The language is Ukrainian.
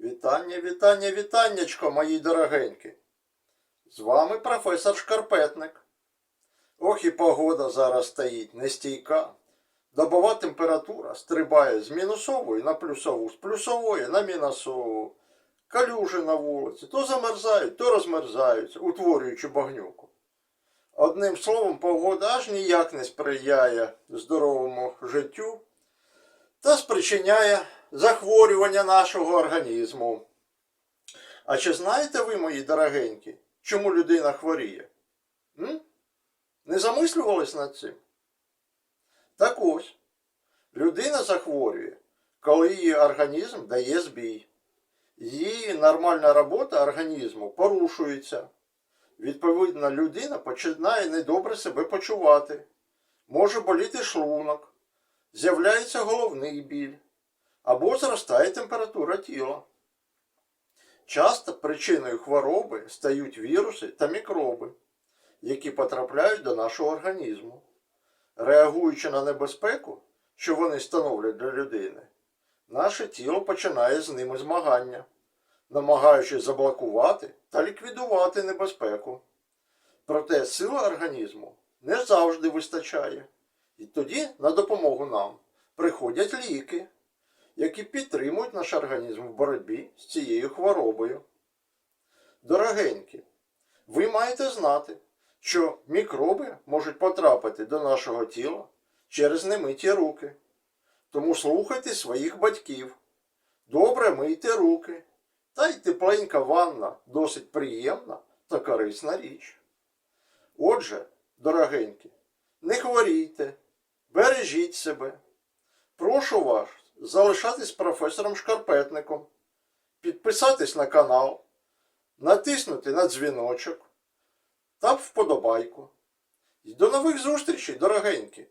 Вітання, вітання, вітаннячко, мої дорогенькі. З вами професор Шкарпетник. Ох і погода зараз стоїть нестійка. Добова температура стрибає з мінусової на плюсову, з плюсової на мінусову. Калюжі на вулиці то замерзають, то розмерзаються, утворюючи багнюку. Одним словом, погода аж ніяк не сприяє здоровому життю та спричиняє захворювання нашого організму. А чи знаєте ви, мої дорогенькі, чому людина хворіє? М? Не замислювались над цим? Так ось, людина захворює, коли її організм дає збій. Її нормальна робота організму порушується. Відповідно, людина починає недобре себе почувати. Може боліти шлунок, з'являється головний біль або зростає температура тіла. Часто причиною хвороби стають віруси та мікроби, які потрапляють до нашого організму. Реагуючи на небезпеку, що вони становлять для людини, наше тіло починає з ними змагання, намагаючись заблокувати та ліквідувати небезпеку. Проте сили організму не завжди вистачає. І тоді на допомогу нам приходять ліки, які підтримують наш організм в боротьбі з цією хворобою. Дорогенькі, ви маєте знати, що мікроби можуть потрапити до нашого тіла через немиті руки. Тому слухайте своїх батьків. Добре мийте руки. Та й тепленька ванна досить приємна та корисна річ. Отже, дорогенькі, не хворійте, бережіть себе. Прошу вас залишатись професором Шкарпетником, підписатись на канал, натиснути на дзвіночок та вподобайку. І до нових зустрічей, дорогенькі!